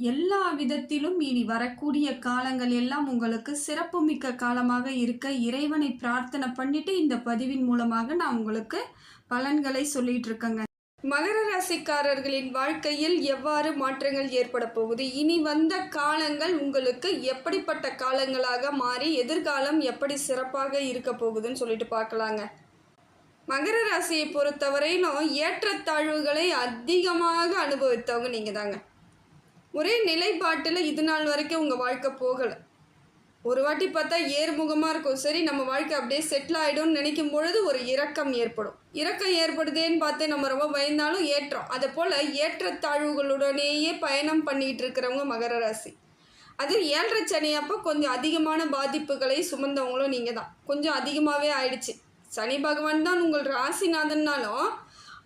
எல்லா விதத்திலும் இனி வரக்கூடிய காலங்கள் எல்லாம் உங்களுக்கு சிறப்புமிக்க காலமாக இருக்க இறைவனை பிரார்த்தனை பண்ணிட்டு இந்த பதிவின் மூலமாக நான் உங்களுக்கு பலன்களை சொல்லிட்டு இருக்கேங்க. மகர ராசிக்காரர்களின் வாழ்க்கையில் எவ்வாறு மாற்றங்கள் ஏற்பட போகுது? இனி வந்த காலங்கள் உங்களுக்கு எப்படிப்பட்ட காலங்களாக மாறி எதிர்காலம் எப்படி சிறப்பாக இருக்க போகுதுன்னு சொல்லிட்டு பார்க்கலாங்க. மகர ராசியை பொறுத்தவரையிலும் ஏற்றத்தாழ்வுகளை அதிகமாக அனுபவித்தவங்க நீங்கள் தாங்க ஒரே நிலைப்பாட்டில் இது நாள் வரைக்கும் உங்கள் வாழ்க்கை போகலை. ஒரு வாட்டி பார்த்தா ஏர்முகமாக இருக்கும். சரி நம்ம வாழ்க்கை அப்படியே செட்டில் ஆகிடும்னு நினைக்கும் பொழுது ஒரு இரக்கம் ஏற்படும். இரக்கம் ஏற்படுதேன்னு பார்த்து நம்ம ரொம்ப பயந்தாலும் ஏற்றம். அதை போல் ஏற்றத்தாழ்வுகளுடனேயே பயணம் பண்ணிகிட்டு இருக்கிறவங்க மகர ராசி. அது ஏழரை சனி அப்போ கொஞ்சம் அதிகமான பாதிப்புகளை சுமந்தவங்களும் நீங்கள் தான் கொஞ்சம் அதிகமாகவே ஆயிடுச்சு. சனி பகவான் தான் உங்கள் ராசிநாதன்னாலும்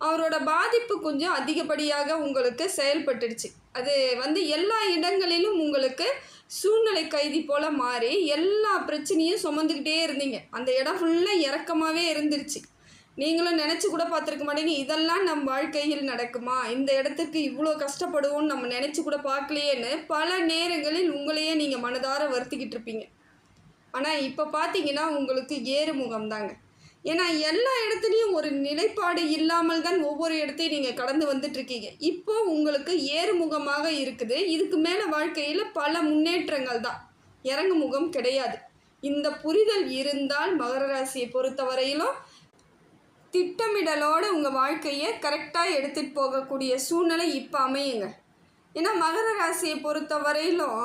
அவரோட பாதிப்பு கொஞ்சம் அதிகப்படியாக உங்களுக்கு செயல்பட்டுடுச்சு. அது வந்து எல்லா இடங்களிலும் உங்களுக்கு சூழ்நிலை கைதி போல் மாறி எல்லா பிரச்சனையும் சுமந்துக்கிட்டே இருந்தீங்க. அந்த இடம் ஃபுல்லாக இறக்கமாகவே இருந்துருச்சு. நீங்களும் நினச்சி கூட பார்த்துருக்க மாட்டீங்க. இதெல்லாம் நம் வாழ்க்கையில் நடக்குமா? இந்த இடத்துக்கு இவ்வளோ கஷ்டப்படுவோம்னு நம்ம நினச்சி கூட பார்க்கலையேன்னு பல நேரங்களில் உங்களையே நீங்கள் மனதார வருத்திக்கிட்டு இருப்பீங்க ஆனால் இப்போ பார்த்தீங்கன்னா உங்களுக்கு ஏறுமுகம் தாங்க ஏன்னா எல்லா இடத்துலையும் ஒரு நிலைப்பாடு இல்லாமல் தான் ஒவ்வொரு இடத்தையும் நீங்கள் கடந்து வந்துட்டுருக்கீங்க. இப்போ உங்களுக்கு ஏறுமுகமாக இருக்குது. இதுக்கு மேலே வாழ்க்கையில் பல முன்னேற்றங்கள் தான். இறங்கு முகம் கிடையாது. இந்த புரிதல் இருந்தால் மகர ராசியை பொறுத்தவரையிலும் திட்டமிடலோடு உங்கள் வாழ்க்கையை கரெக்டாக எடுத்துகிட்டு போகக்கூடிய சூழ்நிலை இப்போ அமையுங்க. ஏன்னா மகர ராசியை பொறுத்த வரையிலும்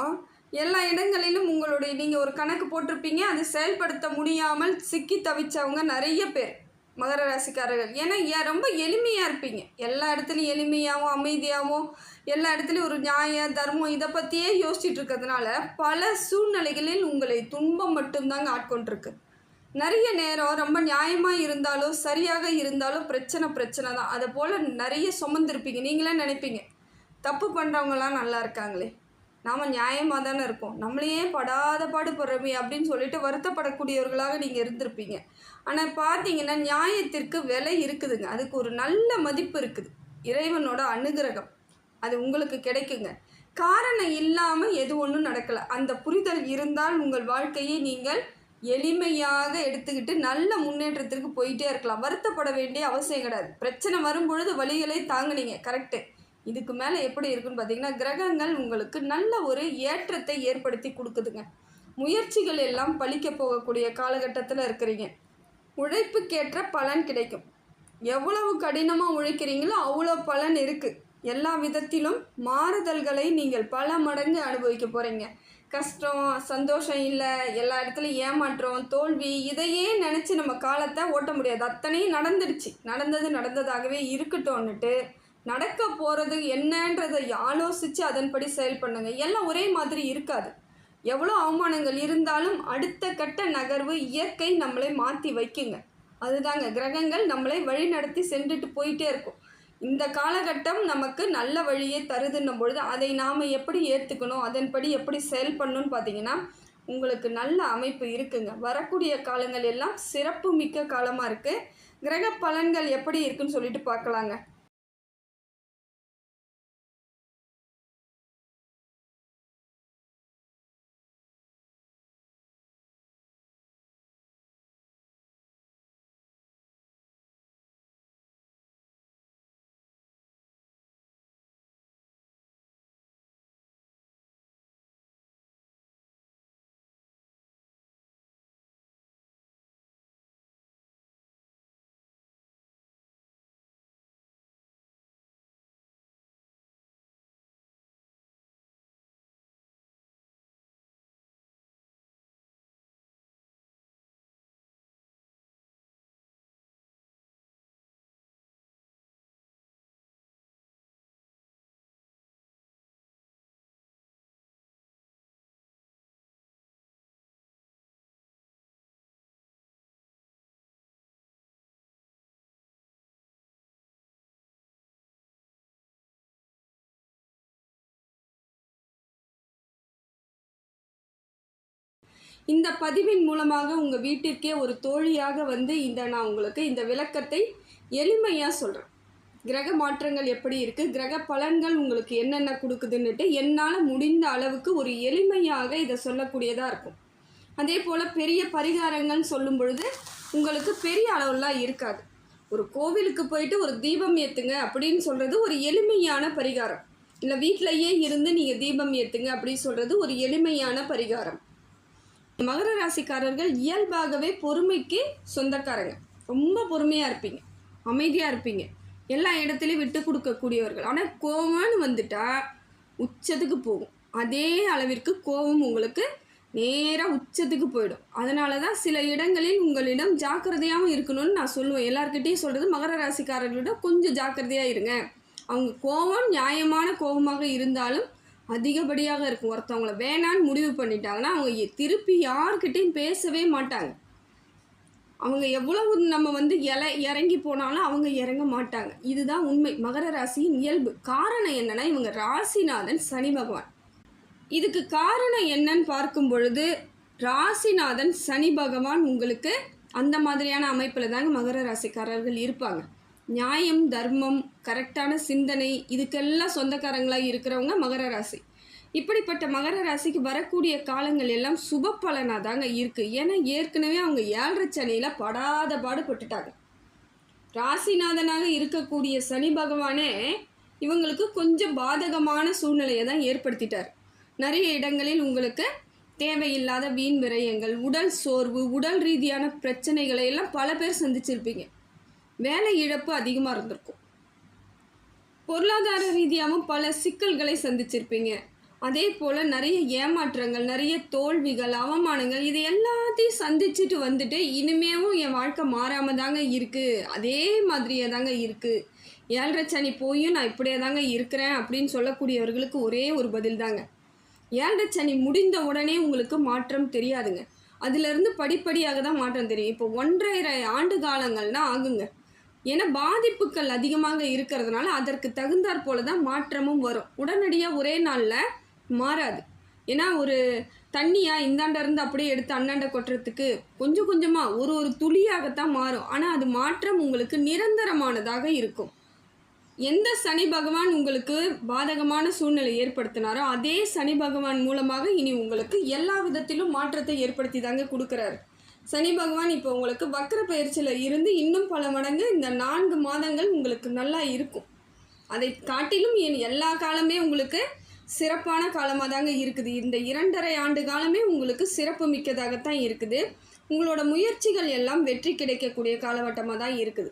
எல்லா இடங்களிலும் உங்களுடைய நீங்கள் ஒரு கணக்கு போட்டிருப்பீங்க. அதை செயல்படுத்த முடியாமல் சிக்கி தவிச்சவங்க நிறைய பேர் மகர ராசிக்காரர்கள். ஏன்னா ஏன் ரொம்ப எளிமையாக இருப்பீங்க. எல்லா இடத்துலையும் எளிமையாகவும் அமைதியாகவும் எல்லா இடத்துலையும் ஒரு நியாய தர்மம் இதை பற்றியே யோசிச்சுட்டு இருக்கிறதுனால பல சூழ்நிலைகளில் உங்களை துன்பம் மட்டும்தாங்க ஆட்கொண்டிருக்கு. நிறைய நேரம் ரொம்ப நியாயமாக இருந்தாலும் சரியாக இருந்தாலும் பிரச்சனை பிரச்சனை தான். அதை போல் நிறைய சுமந்துருப்பீங்க. நீங்களே நினைப்பீங்க தப்பு பண்ணுறவங்களாம் நல்லா இருக்காங்களே. நாம் நியாயமாக தானே இருக்கோம். நம்மளையே படாத பாடுபடுறமே அப்படின்னு சொல்லிட்டு வருத்தப்படக்கூடியவர்களாக நீங்கள் இருந்திருப்பீங்க. ஆனால் பார்த்தீங்கன்னா நியாயத்திற்கு விலை இருக்குதுங்க. அதுக்கு ஒரு நல்ல மதிப்பு இருக்குது. இறைவனோட அனுகிரகம். அது உங்களுக்கு கிடைக்குங்க. காரணம் இல்லாமல் எது ஒன்றும் நடக்கலை. அந்த புரிதல் இருந்தால் உங்கள் வாழ்க்கையை நீங்கள் எளிமையாக எடுத்துக்கிட்டு நல்ல முன்னேற்றத்திற்கு போயிட்டே இருக்கலாம். வருத்தப்பட வேண்டிய அவசியம் கிடையாது. பிரச்சனை வரும்பொழுது வழிகளை தாங்கினீங்க. கரெக்டு இதுக்கு மேலே எப்படி இருக்குன்னு பார்த்தீங்கன்னா கிரகங்கள் உங்களுக்கு நல்ல ஒரு ஏற்றத்தை ஏற்படுத்தி கொடுக்குதுங்க. முயற்சிகள் எல்லாம் பழிக்க போகக்கூடிய காலகட்டத்தில் இருக்கிறீங்க. உழைப்புக்கேற்ற பலன் கிடைக்கும். எவ்வளவு கடினமாக உழைக்கிறீங்களோ அவ்வளோ பலன் இருக்குது எல்லா விதத்திலும் மாறுதல்களை நீங்கள் பல மடங்கு அனுபவிக்க போகிறீங்க கஷ்டம் சந்தோஷம் இல்லை எல்லா இடத்துலையும் ஏமாற்றம் தோல்வி இதையே நினச்சி நம்ம காலத்தை ஓட்ட முடியாது. அத்தனையும் நடந்துடுச்சு. நடந்தது நடந்ததாகவே இருக்கட்டும்னுட்டு நடக்க போகிறது என்னன்றதை ஆலோசித்து அதன்படி செயல் பண்ணுங்க. எல்லாம் ஒரே மாதிரி இருக்காது. எவ்வளோ அவமானங்கள் இருந்தாலும் அடுத்த கட்ட நகர்வு இயற்கை நம்மளை மாற்றி வைக்குங்க. அதுதாங்க கிரகங்கள் நம்மளை வழி நடத்தி சென்றுட்டு போயிட்டே இருக்கும். இந்த காலகட்டம் நமக்கு நல்ல வழியை தருதுன்னும் பொழுது அதை நாம் எப்படி ஏற்றுக்கணும் அதன்படி எப்படி செயல் பண்ணணும்னு பார்த்தீங்கன்னா உங்களுக்கு நல்ல அமைப்பு இருக்குங்க. வரக்கூடிய காலங்கள் எல்லாம் சிறப்பு மிக்க காலமாக இருக்குது கிரக பலன்கள் எப்படி இருக்குன்னு சொல்லிட்டு பார்க்கலாங்க இந்த பதிவின் மூலமாக உங்கள் வீட்டிற்கே ஒரு தோழியாக வந்து இந்த நான் உங்களுக்கு இந்த விளக்கத்தை எளிமையாக சொல்கிறேன் கிரக மாற்றங்கள் எப்படி இருக்குது கிரக பலன்கள் உங்களுக்கு என்னென்ன கொடுக்குதுன்னுட்டு என்னால் முடிந்த அளவுக்கு ஒரு எளிமையாக இதை சொல்லக்கூடியதாக இருக்கும். அதே போல் பெரிய பரிகாரங்கள்னு சொல்லும் பொழுது உங்களுக்கு பெரிய அளவுலாம் இருக்காது. ஒரு கோவிலுக்கு போயிட்டு ஒரு தீபம் ஏற்றுங்க அப்படின்னு சொல்கிறது ஒரு எளிமையான பரிகாரம். இல்லை வீட்டிலையே இருந்து நீங்கள் தீபம் ஏற்றுங்க அப்படின்னு சொல்கிறது ஒரு எளிமையான பரிகாரம். மகர ராசிக்காரர்கள் இயல்பாகவே பொறுமைக்கு சொந்தக்காரங்க. ரொம்ப பொறுமையாக இருப்பீங்க. அமைதியாக இருப்பீங்க. எல்லா இடத்துலையும் விட்டு கொடுக்கக்கூடியவர்கள். ஆனால் கோவம்னு வந்துட்டால் உச்சத்துக்கு போகும். அதே அளவிற்கு கோபம் உங்களுக்கு நேராக உச்சத்துக்கு போயிடும். அதனால தான் சில இடங்களில் உங்களிடம் ஜாக்கிரதையாகவும் இருக்கணும்னு நான் சொல்லுவேன். எல்லாருக்கிட்டையும் சொல்கிறது மகர ராசிக்காரர்களிடம் கொஞ்சம் ஜாக்கிரதையாக இருங்க. அவங்க கோபம் நியாயமான கோபமாக இருந்தாலும் அதிகப்படியாக இருக்கும். ஒருத்தவங்கள வேணான்னு முடிவு பண்ணிட்டாங்கன்னா அவங்க திருப்பி யார்கிட்டையும் பேசவே மாட்டாங்க. அவங்க எவ்வளவு நம்ம வந்து இலை இறங்கி போனாலும் அவங்க இறங்க மாட்டாங்க. இதுதான் உண்மை. மகர ராசியின் இயல்பு. காரணம் என்னன்னா இவங்க ராசிநாதன் சனி பகவான். இதுக்கு காரணம் என்னன்னு பார்க்கும் பொழுது ராசிநாதன் சனி பகவான் உங்களுக்கு அந்த மாதிரியான அமைப்பில் தாங்க மகர ராசிக்காரர்கள் இருப்பாங்க. நியாயம் தர்மம் கரெக்டான சிந்தனை இதுக்கெல்லாம் சொந்தக்காரங்களாக இருக்கிறவங்க மகர ராசி. இப்படிப்பட்ட மகர ராசிக்கு வரக்கூடிய காலங்கள் எல்லாம் சுப பலனாக தாங்க இருக்குது ஏன்னா ஏற்கனவே அவங்க ஏழரை சனியில் படாத பாடுபட்டுட்டாங்க ராசிநாதனாக இருக்கக்கூடிய சனி பகவானே இவங்களுக்கு கொஞ்சம் பாதகமான சூழ்நிலையை தான் ஏற்படுத்திட்டார். நிறைய இடங்களில் உங்களுக்கு தேவையில்லாத வீண் விரயங்கள் உடல் சோர்வு உடல் ரீதியான பிரச்சனைகளை எல்லாம் பல பேர் சந்திச்சிருப்பீங்க. வேலை இழப்பு அதிகமாக இருந்திருக்கும். பொருளாதார ரீதியாகவும் பல சிக்கல்களை சந்திச்சிருப்பீங்க. அதே போல் நிறைய ஏமாற்றங்கள் நிறைய தோல்விகள் அவமானங்கள் இது எல்லாத்தையும் சந்திச்சுட்டு வந்துட்டு இனிமேவும் என் வாழ்க்கை மாறாமல் தாங்க இருக்குது அதே மாதிரியே தாங்க இருக்குது ஏழரை சனி போயும் நான் இப்படியே தாங்க இருக்கிறேன் அப்படின்னு சொல்லக்கூடியவர்களுக்கு ஒரே ஒரு பதில் தாங்க. ஏழரை சனி முடிந்த உடனே உங்களுக்கு மாற்றம் தெரியாதுங்க. அதிலிருந்து படிப்படியாக தான் மாற்றம் தெரியும். இப்போ ஒன்றரை ஆண்டு காலங்கள்னா ஆகுங்க. ஏன்னா பாதிப்புகள் அதிகமாக இருக்கிறதுனால அதற்கு தகுந்தாற் போல தான் மாற்றமும் வரும். உடனடியாக ஒரே நாளில் மாறாது. ஏன்னா ஒரு தண்ணியாக இந்தாண்ட இருந்து அப்படியே எடுத்து அண்ணாண்ட கொட்டுறதுக்கு கொஞ்சம் கொஞ்சமாக ஒரு ஒரு துளியாகத்தான் மாறும். ஆனால் அது மாற்றம் உங்களுக்கு நிரந்தரமானதாக இருக்கும். எந்த சனி பகவான் உங்களுக்கு பாதகமான சூழ்நிலை ஏற்படுத்தினாரோ அதே சனி பகவான் மூலமாக இனி உங்களுக்கு எல்லா விதத்திலும் மாற்றத்தை ஏற்படுத்தி தாங்க கொடுக்குறாரு. சனி பகவான் இப்போ உங்களுக்கு வக்கர பயிற்சியில் இருந்து இன்னும் பல மடங்கு இந்த நான்கு மாதங்கள் உங்களுக்கு நல்லா இருக்கும். அதை காட்டிலும் என் எல்லா காலமே உங்களுக்கு சிறப்பான காலமாக தாங்க இருக்குது. இந்த இரண்டரை ஆண்டு காலமே உங்களுக்கு சிறப்பு மிக்கதாகத்தான் இருக்குது. உங்களோட முயற்சிகள் எல்லாம் வெற்றி கிடைக்கக்கூடிய காலகட்டமாக தான் இருக்குது.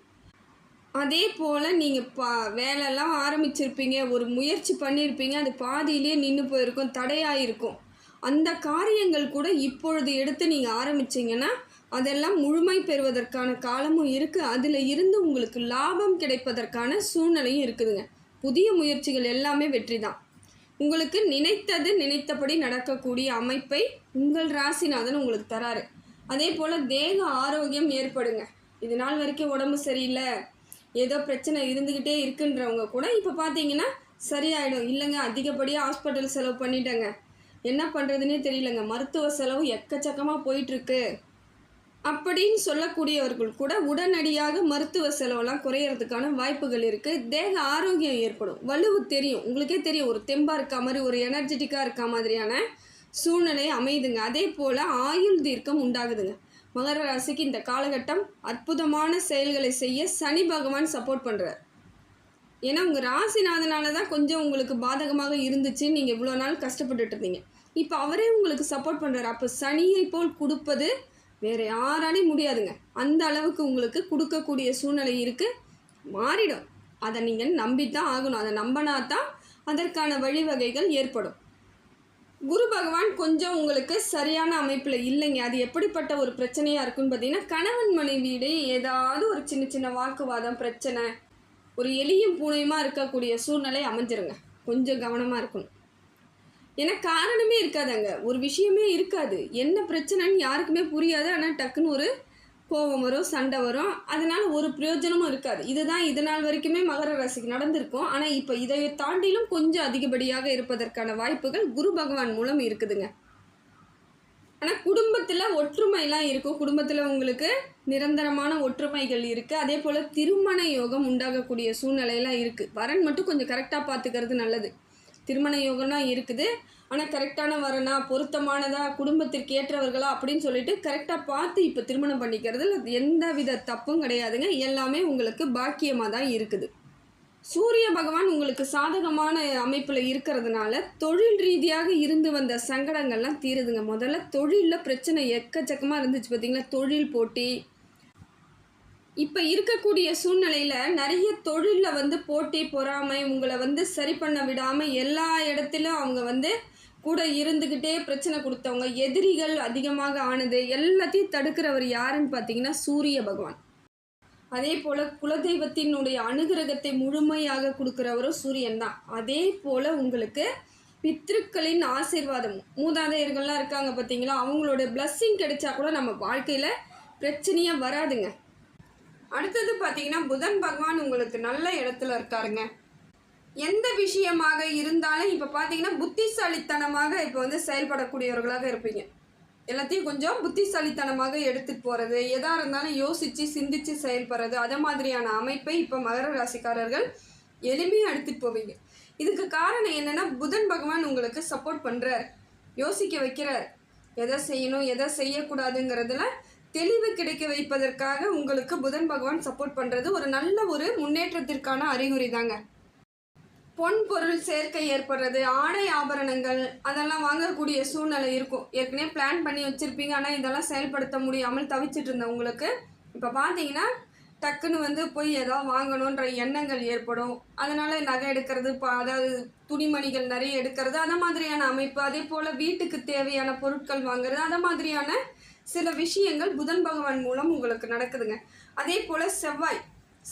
அதே போல் நீங்கள் பா வேலைலாம் ஆரம்பிச்சிருப்பீங்க ஒரு முயற்சி பண்ணியிருப்பீங்க அது பாதியிலே நின்று போயிருக்கும் தடையாக இருக்கும் அந்த காரியங்கள் கூட இப்பொழுது எடுத்து நீங்கள் ஆரம்பிச்சீங்கன்னா அதெல்லாம் முழுமை பெறுவதற்கான காலமும் இருக்குது அதில் இருந்து உங்களுக்கு லாபம் கிடைப்பதற்கான சூழ்நிலையும் இருக்குதுங்க. புதிய முயற்சிகள் எல்லாமே வெற்றி தான் உங்களுக்கு நினைத்தது நினைத்தபடி நடக்கக்கூடிய அமைப்பை உங்கள் ராசிநாதன் உங்களுக்கு தராரு. அதே போல் தேக ஆரோக்கியம் ஏற்படுங்க. இது நாள் வரைக்கும் உடம்பு சரியில்லை. ஏதோ பிரச்சனை இருந்துக்கிட்டே இருக்குன்றவங்க கூட இப்போ பார்த்தீங்கன்னா சரியாயிடும். இல்லைங்க அதிகப்படியாக ஹாஸ்பிட்டல் செலவு பண்ணிட்டேங்க. என்ன பண்ணுறதுனே தெரியலங்க. மருத்துவ செலவு எக்கச்சக்கமாக போயிட்டுருக்கு அப்படின்னு சொல்லக்கூடியவர்கள் கூட உடனடியாக மருத்துவ செலவெல்லாம் குறையறதுக்கான வாய்ப்புகள் இருக்குது தேக ஆரோக்கியம் ஏற்படும். வலுவு தெரியும். உங்களுக்கே தெரியும். ஒரு தெம்பாக இருக்க மாதிரி ஒரு எனர்ஜெட்டிக்காக இருக்க மாதிரியான சூழ்நிலை அமையுதுங்க. அதே போல் ஆயுள் தீர்க்கம் உண்டாகுதுங்க. மகர ராசிக்கு இந்த காலகட்டம் அற்புதமான செயல்களை செய்ய சனி பகவான் சப்போர்ட் பண்ணுறார் ஏன்னா உங்கள் ராசிநாதனால தான் கொஞ்சம் உங்களுக்கு பாதகமாக இருந்துச்சு. நீங்கள் இவ்வளோ நாள் கஷ்டப்பட்டுட்டு இருந்தீங்க. இப்போ அவரே உங்களுக்கு சப்போர்ட் பண்ணுறாரு அப்போ சனியை போல் கொடுப்பது வேறு யாராலையும் முடியாதுங்க. அந்த அளவுக்கு உங்களுக்கு கொடுக்கக்கூடிய சூழ்நிலை இருக்குது மாறிடும். அதை நீங்கள் நம்பித்தான் ஆகணும். அதை நம்பினா தான் அதற்கான வழிவகைகள் ஏற்படும். குரு பகவான் கொஞ்சம் உங்களுக்கு சரியான அமைப்பில் இல்லைங்க. அது எப்படிப்பட்ட ஒரு பிரச்சனையாக இருக்குன்னு பார்த்தீங்கன்னா கணவன் மனைவியிடையே ஏதாவது ஒரு சின்ன சின்ன வாக்குவாதம் பிரச்சனை ஒரு எளியும் பூனையுமா இருக்கக்கூடிய சூழ்நிலை அமைஞ்சிருங்க. கொஞ்சம் கவனமாக இருக்கணும். ஏன்னா காரணமே இருக்காதாங்க. ஒரு விஷயமே இருக்காது. என்ன பிரச்சனைன்னு யாருக்குமே புரியாது. ஆனால் டக்குன்னு ஒரு கோபம் வரும் சண்டை வரும். அதனால் ஒரு பிரயோஜனமும் இருக்காது. இதுதான் இது நாள் வரைக்குமே மகர ராசிக்கு நடந்திருக்கும். ஆனால் இப்போ இதை தாண்டிலும் கொஞ்சம் அதிகப்படியாக இருப்பதற்கான வாய்ப்புகள் குரு பகவான் மூலம் இருக்குதுங்க. ஆனால் குடும்பத்தில் ஒற்றுமைலாம் இருக்கும். குடும்பத்தில் உங்களுக்கு நிரந்தரமான ஒற்றுமைகள் இருக்குது அதே போல் திருமண யோகம் உண்டாகக்கூடிய சூழ்நிலையெல்லாம் இருக்குது வரன் மட்டும் கொஞ்சம் கரெக்டாக பார்த்துக்கிறது நல்லது. திருமண யோகம்னா இருக்குது. ஆனால் கரெக்டான வரனா பொருத்தமானதா குடும்பத்திற்கு ஏற்றவர்களா அப்படின்னு சொல்லிட்டு கரெக்டாக பார்த்து இப்போ திருமணம் பண்ணிக்கிறதுல எந்த வித தப்பும் கிடையாதுங்க. எல்லாமே உங்களுக்கு பாக்கியமாக தான் இருக்குது. சூரிய பகவான் உங்களுக்கு சாதகமான அமைப்பில் இருக்கிறதுனால தொழில் ரீதியாக இருந்து வந்த சங்கடங்கள்லாம் தீருதுங்க. முதல்ல தொழிலில் பிரச்சனை எக்கச்சக்கமாக இருந்துச்சு பார்த்தீங்களா தொழில் போட்டி இப்போ இருக்கக்கூடிய சூழ்நிலையில் நிறைய தொழிலில் வந்து போட்டி பொறாமை உங்களை வந்து சரி பண்ண விடாமல் எல்லா இடத்திலும் அவங்க வந்து கூட இருந்துக்கிட்டே பிரச்சனை கொடுத்தவங்க எதிரிகள் அதிகமாக ஆனது எல்லாத்தையும் தடுக்கிறவர் யாருன்னு பார்த்தீங்கன்னா சூரிய பகவான். அதே போல் குலதெய்வத்தினுடைய அனுகிரகத்தை முழுமையாக கொடுக்குறவரும் சூரியன் தான். அதே போல் உங்களுக்கு பித்ருக்களின் ஆசீர்வாதம் மூதாதையர்கள்லாம் இருக்காங்க பார்த்தீங்களா? அவங்களோட பிளஸ்ஸிங் கிடைச்சா கூட நம்ம வாழ்க்கையில் பிரச்சனையாக வராதுங்க. அடுத்தது பார்த்தீங்கன்னா புதன் பகவான் உங்களுக்கு நல்ல இடத்துல இருக்காருங்க. எந்த விஷயமாக இருந்தாலும் இப்போ பார்த்தீங்கன்னா புத்திசாலித்தனமாக இப்போ வந்து செயல்படக்கூடியவர்களாக இருப்பீங்க. எல்லாத்தையும் கொஞ்சம் புத்திசாலித்தனமாக எடுத்துகிட்டு போகிறது எதாக இருந்தாலும் யோசித்து சிந்தித்து செயல்படுறது அதை மாதிரியான அமைப்பை இப்போ மகர ராசிக்காரர்கள் எளிமையாக எடுத்துகிட்டு போவீங்க. இதுக்கு காரணம் என்னென்னா புதன் பகவான் உங்களுக்கு சப்போர்ட் பண்ணுறார் யோசிக்க வைக்கிறார். எதை செய்யணும் எதை செய்யக்கூடாதுங்கிறதுல தெளிவு கிடைக்க வைப்பதற்காக உங்களுக்கு புதன் பகவான் சப்போர்ட் பண்ணுறது ஒரு நல்ல ஒரு முன்னேற்றத்திற்கான அறிகுறி தாங்க பொன் பொருள் சேர்க்கை ஏற்படுறது ஆடை ஆபரணங்கள் அதெல்லாம் வாங்கக்கூடிய சூழ்நிலை இருக்கும். ஏற்கனவே பிளான் பண்ணி வச்சுருப்பீங்க. ஆனால் இதெல்லாம் செயல்படுத்த முடியாமல் தவிச்சிட்டு இருந்த உங்களுக்கு. இப்போ பார்த்தீங்கன்னா டக்குன்னு வந்து போய் ஏதாவது வாங்கணுன்ற எண்ணங்கள் ஏற்படும். அதனால் நகை எடுக்கிறது இப்போ அதாவது துணிமணிகள் நிறைய எடுக்கிறது அந்த மாதிரியான அமைப்பு. அதே போல் வீட்டுக்கு தேவையான பொருட்கள் வாங்குறது அந்த மாதிரியான சில விஷயங்கள் புதன் பகவான் மூலம் உங்களுக்கு நடக்குதுங்க. அதே போல் செவ்வாய்.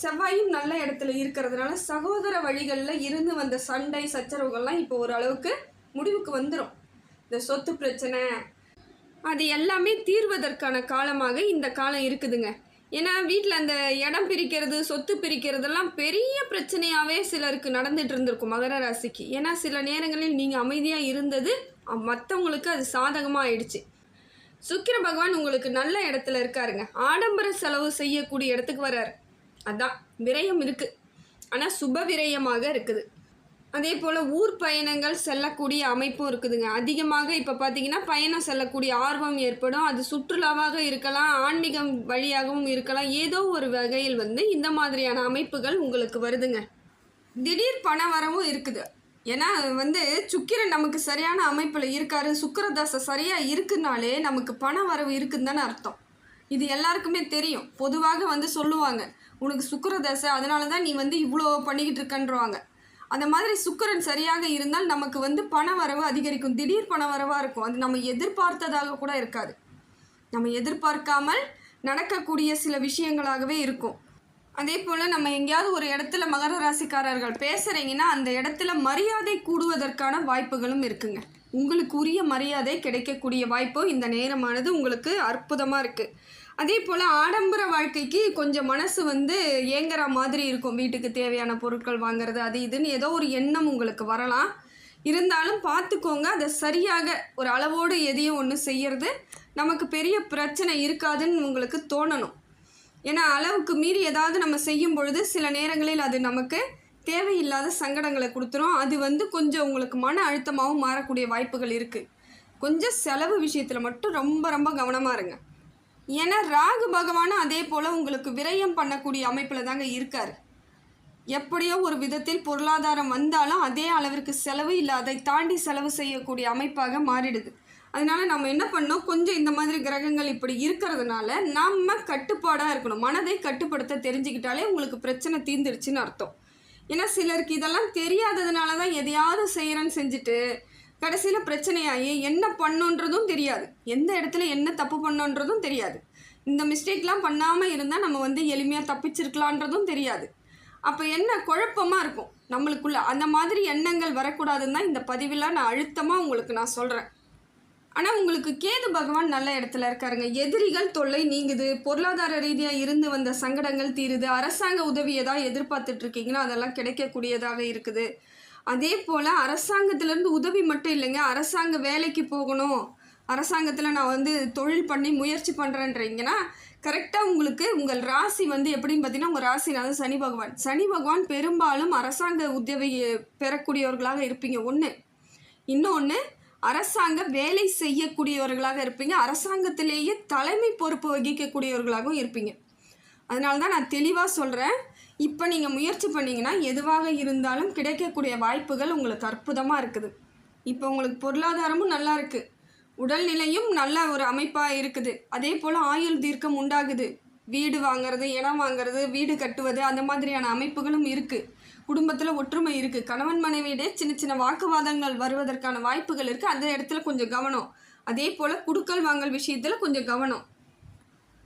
செவ்வாயும் நல்ல இடத்துல இருக்கிறதுனால சகோதர வழிகளில் இருந்து வந்த சண்டை சச்சரவுகள்லாம் இப்போ ஓரளவுக்கு முடிவுக்கு வந்துடும் இந்த சொத்து பிரச்சனை அது எல்லாமே தீர்வதற்கான காலமாக இந்த காலம் இருக்குதுங்க. ஏன்னா வீட்டில் அந்த இடம் பிரிக்கிறது சொத்து பிரிக்கிறதெல்லாம் பெரிய பிரச்சனையாகவே சிலருக்கு நடந்துட்டு இருந்திருக்கும் மகர ராசிக்கு. ஏன்னா சில நேரங்களில் நீங்கள் அமைதியாக இருந்தது மற்றவங்களுக்கு அது சாதகமாக ஆயிடுச்சு. சுக்கிர பகவான் உங்களுக்கு நல்ல இடத்துல இருக்காருங்க. ஆடம்பர செலவு செய்யக்கூடிய இடத்துக்கு வர்றாரு. அதான் விரயம் இருக்குது ஆனால் சுப விரயமாக இருக்குது. அதே போல் ஊர் பயணங்கள் செல்லக்கூடிய அமைப்பும் இருக்குதுங்க. அதிகமாக இப்போ பார்த்தீங்கன்னா பயணம் செல்லக்கூடிய ஆர்வம் ஏற்படும். அது சுற்றுலாவாக இருக்கலாம் ஆன்மீகம் வழியாகவும் இருக்கலாம். ஏதோ ஒரு வகையில் வந்து இந்த மாதிரியான அமைப்புகள் உங்களுக்கு வருதுங்க. திடீர் பண வரவும் இருக்குது. ஏன்னா வந்து சுக்கிரன் நமக்கு சரியான அமைப்பில் இருக்காரு. சுக்கரதாசை சரியாக இருக்குனாலே நமக்கு பண வரவு இருக்குன்னு தானே அர்த்தம். இது எல்லாருக்குமே தெரியும். பொதுவாக வந்து சொல்லுவாங்க உனக்கு சுக்கிரதசை அதனால தான் நீ வந்து இவ்வளோ பண்ணிக்கிட்டு இருக்கன்றவாங்க. அந்த மாதிரி சுக்கிரன் சரியாக இருந்தால் நமக்கு வந்து பண வரவு அதிகரிக்கும். திடீர் பண வரவாக இருக்கும். அது நம்ம எதிர்பார்த்ததாக கூட இருக்காது. நம்ம எதிர்பார்க்காமல் நடக்கக்கூடிய சில விஷயங்களாகவே இருக்கும். அதே போல் நம்ம எங்கேயாவது ஒரு இடத்துல மகர ராசிக்காரர்கள் பேசுகிறீங்கன்னா அந்த இடத்துல மரியாதை கூடுவதற்கான வாய்ப்புகளும் இருக்குங்க. உங்களுக்கு உரிய மரியாதை கிடைக்கக்கூடிய வாய்ப்பு இந்த நேரமானது உங்களுக்கு அற்புதமாக இருக்குது அதே போல் ஆடம்பர வாழ்க்கைக்கு கொஞ்சம் மனசு வந்து ஏங்குற மாதிரி இருக்கும். வீட்டுக்கு தேவையான பொருட்கள் வாங்குறது அது இதுன்னு ஏதோ ஒரு எண்ணம் உங்களுக்கு வரலாம். இருந்தாலும் பார்த்துக்கோங்க அதை சரியாக ஒரு அளவோடு எதையும் ஒன்று செய்யறது நமக்கு பெரிய பிரச்சனை இருக்காதுன்னு உங்களுக்கு தோணணும். ஏன்னா அளவுக்கு மீறி ஏதாவது நம்ம செய்யும் பொழுது சில நேரங்களில் அது நமக்கு தேவையில்லாத சங்கடங்களை கொடுத்துரும். அது வந்து கொஞ்சம் உங்களுக்கு மன அழுத்தமாகவும் மாறக்கூடிய வாய்ப்புகள் இருக்குது கொஞ்சம் செலவு விஷயத்தில் மட்டும் ரொம்ப ரொம்ப கவனமாக இருங்க. ஏன்னா ராகு பகவானும் அதே போல் உங்களுக்கு விரயம் பண்ணக்கூடிய அமைப்பில் தாங்க இருக்கார். எப்படியோ ஒரு விதத்தில் பொருளாதாரம் வந்தாலும் அதே அளவிற்கு செலவு இல்லை அதை தாண்டி செலவு செய்யக்கூடிய அமைப்பாக மாறிடுது. அதனால நம்ம என்ன பண்ணோம்? கொஞ்சம் இந்த மாதிரி கிரகங்கள் இப்படி இருக்கிறதுனால நம்ம கட்டுப்பாடாக இருக்கணும். மனதை கட்டுப்படுத்த தெரிஞ்சுக்கிட்டாலே உங்களுக்கு பிரச்சனை தீர்ந்துருச்சுன்னு அர்த்தம். ஏன்னா சிலருக்கு இதெல்லாம் தெரியாததுனால தான் எதையாவது செய்கிறேன்னு செஞ்சுட்டு கடைசியில் பிரச்சனையாகி என்ன பண்ணுன்றதும் தெரியாது. எந்த இடத்துல என்ன தப்பு பண்ணுன்றதும் தெரியாது. இந்த மிஸ்டேக்லாம் பண்ணாமல் இருந்தால் நம்ம வந்து எளிமையாக தப்பிச்சிருக்கலான்றதும் தெரியாது. அப்போ என்ன குழப்பமாக இருக்கும்? நம்மளுக்குள்ள அந்த மாதிரி எண்ணங்கள் வரக்கூடாதுன்னு தான் இந்த பதிவில் நான் அழுத்தமாக உங்களுக்கு நான் சொல்கிறேன் ஆனால் உங்களுக்கு கேது பகவான் நல்ல இடத்துல இருக்காருங்க. எதிரிகள் தொல்லை நீங்குது. பொருளாதார ரீதியாக இருந்து வந்த சங்கடங்கள் தீருது. அரசாங்க உதவி ஏதாவது எதிர்பார்த்துட்டு இருக்கீங்களோ அதெல்லாம் கிடைக்கக்கூடியதாக இருக்குது. அதே போல் அரசாங்கத்திலேருந்து உதவி மட்டும் இல்லைங்க. அரசாங்க வேலைக்கு போகணும். அரசாங்கத்தில் நான் வந்து தொழில் பண்ணி முயற்சி பண்ணுறேன்றீங்கன்னா கரெக்டாக உங்களுக்கு உங்கள் ராசி வந்து எப்படின்னு பார்த்தீங்கன்னா உங்கள் ராசினால சனி பகவான். சனி பகவான் பெரும்பாலும் அரசாங்க உதவி பெறக்கூடியவர்களாக இருப்பீங்க. ஒன்று இன்னொன்று அரசாங்க வேலை செய்யக்கூடியவர்களாக இருப்பீங்க. அரசாங்கத்திலேயே தலைமை பொறுப்பு வகிக்கக்கூடியவர்களாகவும் இருப்பீங்க. அதனால தான் நான் தெளிவாக சொல்கிறேன் இப்போ நீங்கள் முயற்சி பண்ணீங்கன்னா எதுவாக இருந்தாலும் கிடைக்கக்கூடிய வாய்ப்புகள் உங்களுக்கு அற்புதமாக இருக்குது. இப்போ உங்களுக்கு பொருளாதாரமும் நல்லா இருக்குது உடல்நிலையும் நல்ல ஒரு அமைப்பாக இருக்குது. அதே போல் ஆயுள் தீர்க்கம் உண்டாகுது. வீடு வாங்குறது இடம் வாங்குறது வீடு கட்டுவது அந்த மாதிரியான அமைப்புகளும் இருக்குது குடும்பத்தில் ஒற்றுமை இருக்குது கணவன் மனைவியிடையே சின்ன சின்ன வாக்குவாதங்கள் வருவதற்கான வாய்ப்புகள் இருக்குது அந்த இடத்துல கொஞ்சம் கவனம். அதே போல் குடுக்கல் வாங்கல் விஷயத்தில் கொஞ்சம் கவனம்.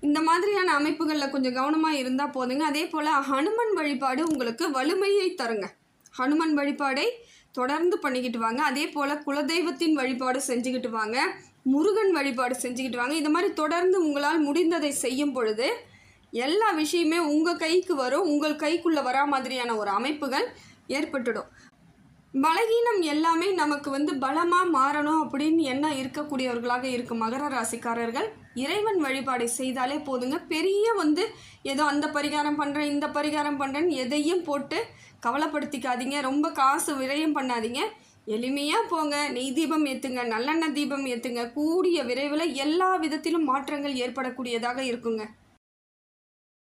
இந்த மாதிரியான அமைப்புகளில் கொஞ்சம் கவனமாக இருந்தால் போதுங்க. அதே போல் ஹனுமன் வழிபாடு உங்களுக்கு வலிமையை தருங்க. ஹனுமன் வழிபாடை தொடர்ந்து பண்ணிக்கிட்டு வாங்க. அதே போல் குலதெய்வத்தின் வழிபாடு செஞ்சுக்கிட்டு வாங்க. முருகன் வழிபாடு செஞ்சுக்கிட்டு வாங்க. இந்த மாதிரி தொடர்ந்து உங்களால் முடிந்ததை செய்யும் பொழுது எல்லா விஷயமே உங்கள் கைக்கு வரும். உங்கள் கைக்குள்ளே வரா மாதிரியான ஒரு அமைப்புகள் ஏற்பட்டுடும். பலகீனம் எல்லாமே நமக்கு வந்து பலமாக மாறணும் அப்படின்னு எண்ணம் இருக்கக்கூடியவர்களாக இருக்கும் மகர ராசிக்காரர்கள்? இறைவன் வழிபாடை செய்தாலே போதுங்க. பெரிய வந்து ஏதோ அந்த பரிகாரம் பண்ணுறேன் இந்த பரிகாரம் பண்ணுறேன்னு எதையும் போட்டு கவலைப்படுத்திக்காதீங்க. ரொம்ப காசு விரயம் பண்ணாதீங்க. எளிமையாக போங்க. நெய் தீபம் ஏற்றுங்க நல்லெண்ணெய் தீபம் ஏற்றுங்க கூடிய விரைவில் எல்லா விதத்திலும் மாற்றங்கள் ஏற்படக்கூடியதாக இருக்குங்க.